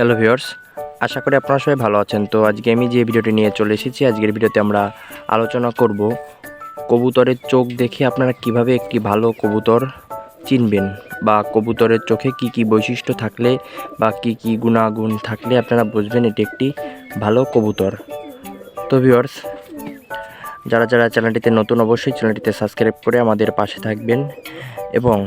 Hello viewers, আশা করি আপনারা সবাই ভালো আছেন। তো আজকে আমি যে ভিডিওটি নিয়ে চলে এসেছি, আজকের ভিডিওতে আমরা আলোচনা করব কবুতরের চোখ দেখে আপনারা কীভাবে একটি ভালো কবুতর চিনবেন বা কবুতরের চোখে কি কি বৈশিষ্ট্য থাকলে বা কি কি গুণাগুণ থাকলে আপনারা বুঝবেন এটি একটি ভালো কবুতর। তো ভিউয়ার্স, যারা যারা চ্যানেলটিতে নতুন অবশ্যই চ্যানেলটিতে সাবস্ক্রাইব করে আমাদের পাশে থাকবেন এবং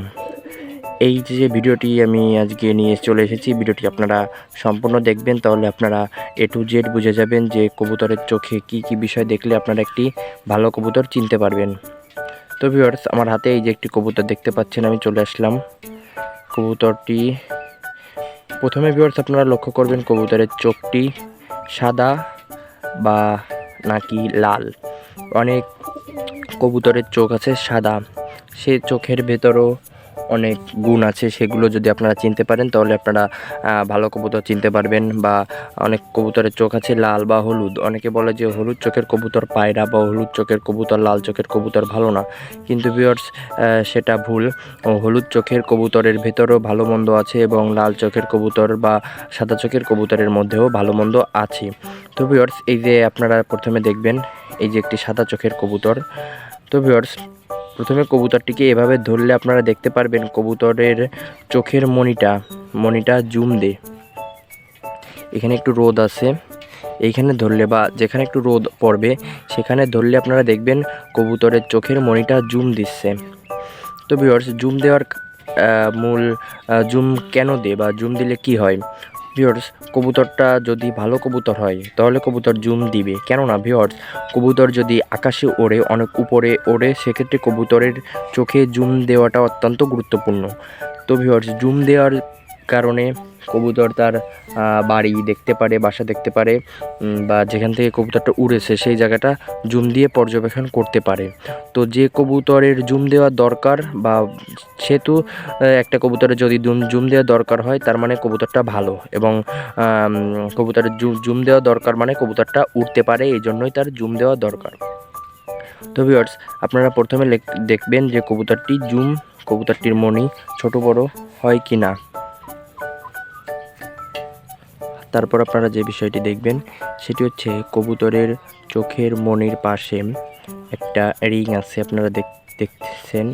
এই যে ভিডিওটি আমি আজকে নিয়ে চলে এসেছি, ভিডিওটি আপনারা সম্পূর্ণ দেখবেন। তাহলে আপনারা এ টু জেড বুঝে যাবেন যে কবুতরের চোখে কি কি বিষয় দেখলে আপনারা একটি ভালো কবুতর চিনতে পারবেন। তো ভিউয়ার্স আমার হাতে এই যে একটি কবুতর দেখতে পাচ্ছেন, আমি চলে আসলাম। কবুতরটি, প্রথমে ভিউয়ার্স আপনারা লক্ষ্য করবেন কবুতরের চোখটি সাদা বা নাকি লাল। অনেক কবুতরের চোখ আছে সাদা। সে চোখের ভেতরও অনেক গুণ আছে, সেগুলো যদি আপনারা চিনতে পারেন, তাহলে আপনারা ভালো কবুতর চিনতে পারবেন বা অনেক কবুতরের চোখ আছে লাল বা হলুদ। অনেকে বলে যে হলুদ চোখের কবুতর পায়রা বা হলুদ চোখের কবুতর, লাল চোখের কবুতর ভালো না। কিন্তু ভিউয়ার্স সেটা ভুল। হলুদ চোখের কবুতরের ভেতরেও ভালো মন্দ আছে এবং লাল চোখের কবুতর বা সাদা চোখের কবুতরের মধ্যেও ভালো মন্দ আছে। তো ভিউয়ার্স এই যে আপনারা প্রথমে দেখবেন, এই যে একটি সাদা চোখের কবুতর। তো ভিউয়ার্স প্রথমে কবুতরটিকে এভাবে ধরলে আপনারা দেখতে পারবেন কবুতরের চোখের মনিটা মনিটা জুম দে। এখানে একটু রোদ আছে, এইখানে ধরলে বা যেখানে একটু রোদ পড়বে, সেখানে ধরলে আপনারা দেখবেন কবুতরের চোখের মনিটা জুম দিচ্ছে। তো ভিউয়ার্স জুম দেওয়ার মূল জুম কেন দে বা জুম দিলে কি হয়? ভিউয়ার্স কবুতরটা যদি ভালো কবুতর হয়, তাহলে কবুতর জুম দিবে। কেননা ভিওর্স কবুতর যদি আকাশে ওড়ে, অনেক উপরে ওড়ে, সেক্ষেত্রে কবুতরের চোখে জুম দেওয়াটা অত্যন্ত গুরুত্বপূর্ণ। তো ভিওর্স জুম দেওয়ার কারণে কবুতর তার বাড়ি দেখতে পারে, বাসা দেখতে পারে বা যেখান থেকে কবুতরটা উড়েছে সেই জায়গাটা জুম দিয়ে পর্যবেক্ষণ করতে পারে। তো যে কবুতরের জুম দেওয়া দরকার বা সেহেতু একটা কবুতরের যদি জুম জুম দেওয়া দরকার হয়, তার মানে কবুতরটা ভালো এবং কবুতরের জুম জুম দেওয়া দরকার মানে কবুতরটা উঠতে পারে, এই জন্যই তার জুম দেওয়া দরকার। তো ভিউয়ার্স আপনারা প্রথমে দেখবেন যে কবুতরটি জুম, কবুতরটির মনি ছোট বড় হয় কি না তারপর আপনারা যে বিষয়টি দেখবেন, সেটি হচ্ছে কবুতরের চোখের মনির পাশে একটা রিং আছে, আপনারা দেখ- দেখতেছেন।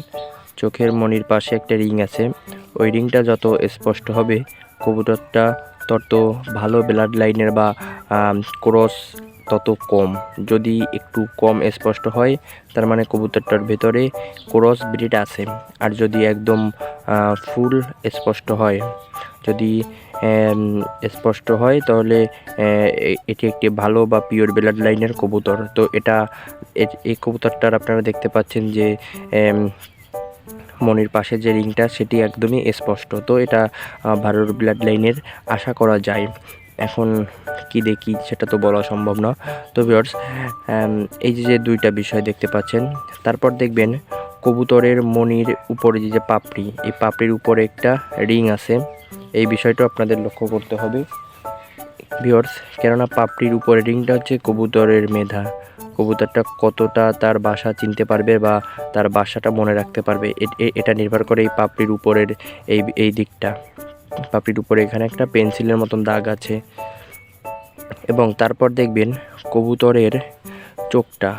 চোখের মনির পাশে একটা রিং আছে। ওই রিংটা যত স্পষ্ট হবে, কবুতরটা তত ভালো ব্লাড লাইনের বা ক্রস তত কম। যদি একটু কম স্পষ্ট হয়, তার মানে কবুতরটার ভেতরে ক্রস ব্রিড আছে। আর যদি একদম ফুল স্পষ্ট হয় যদি স্পষ্ট হয়, তাহলে এটি একটি ভালো বা পিওর ব্লাড লাইনের কবুতর। তো এটা এই কবুতরটার আপনারা দেখতে পাচ্ছেন যে মনির পাশে যে রিংটা, সেটি একদমই স্পষ্ট। তো এটা ভালোর ব্লাড লাইনের আশা করা যায়। এখন কি দেখি, সেটা তো বলা সম্ভব না। তো ভিউয়ার্স এই যে দুইটা বিষয় দেখতে পাচ্ছেন, তারপর দেখবেন কবুতরের মনির উপরে যে পাপড়ি, এই পাপড়ির উপরে একটা রিং আছে। এই বিষয়টা আপনাদের লক্ষ্য করতে হবে। ভিউয়ার্স, কেননা পাপড়ির উপরে রিংটা হচ্ছে কবুতরের মেধা। কবুতরটা কতটা তার বাসা চিনতে পারবে বা তার বাসাটা মনে রাখতে পারবে এটা নির্ভর করে এই পাপড়ির উপরের এই এই দিকটা। পাপড়ির উপরে এখানে একটা পেন্সিলের মতন দাগ আছে। এবং তারপর দেখবেন কবুতরের চোখটা।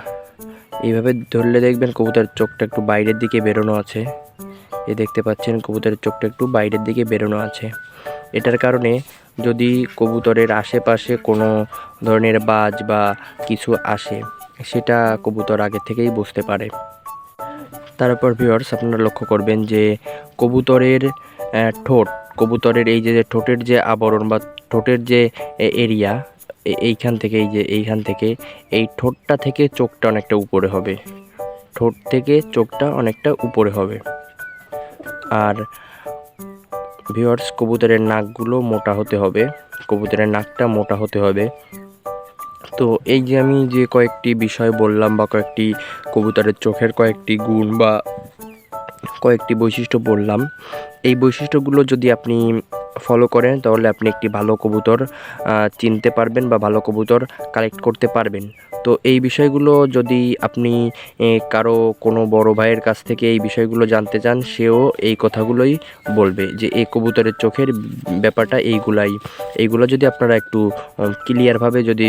এইভাবে ধরলে দেখবেন কবুতরের চোখটা একটু বাইরের দিকে বেরোনো আছে। এ দেখতে পাচ্ছেন কবুতরের চোখটা একটু বাইরের দিকে বেরোনো আছে। এটার কারণে যদি কবুতরের আশেপাশে কোনো ধরনের বাজ বা কিছু আসে, সেটা কবুতর আগে থেকেই বুঝতে পারে। তারপর ভিউয়ার্স আপনারা লক্ষ্য করবেন যে কবুতরের ঠোঁট, কবুতরের এই যে ঠোঁটের যে আবরণ বা ঠোঁটের যে এরিয়া এইখান থেকে এই যে, এইখান থেকে এই ঠোঁটটা থেকে চোখটা অনেকটা উপরে হবে। ঠোঁট থেকে চোখটা অনেকটা উপরে হবে। আর ভিওর্স কবুতরের নাকগুলো মোটা হতে হবে। কবুতরের নাকটা মোটা হতে হবে। তো এই যে আমি যে কয়েকটি বিষয় বললাম বা কয়েকটি কবুতরের চোখের কয়েকটি গুণ বা কয়েকটি বৈশিষ্ট্য বললাম, এই বৈশিষ্ট্যগুলো যদি আপনি ফলো করেন, তাহলে আপনি একটি ভালো কবুতর চিনতে পারবেন বা ভালো কবুতর কালেক্ট করতে পারবেন। তো এই বিষয়গুলো যদি আপনি কারও কোনো বড় ভাইয়ের কাছ থেকে এই বিষয়গুলো জানতে চান, সেও এই কথাগুলোই বলবে যে, এই কবুতরের চোখের ব্যাপারটা এইগুলাই। এইগুলো যদি আপনারা একটু ক্লিয়ারভাবে যদি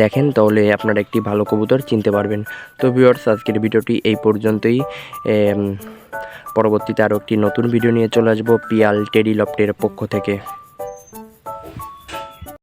দেখেন, তাহলে আপনারা একটি ভালো কবুতর চিনতে পারবেন। তো ভিউয়ার্স আজকের ভিডিওটি এই পর্যন্তই। পরবর্তীতে আরও একটি নতুন ভিডিও নিয়ে চলে আসব পিয়াল টেডি লফটের পক্ষ থেকে।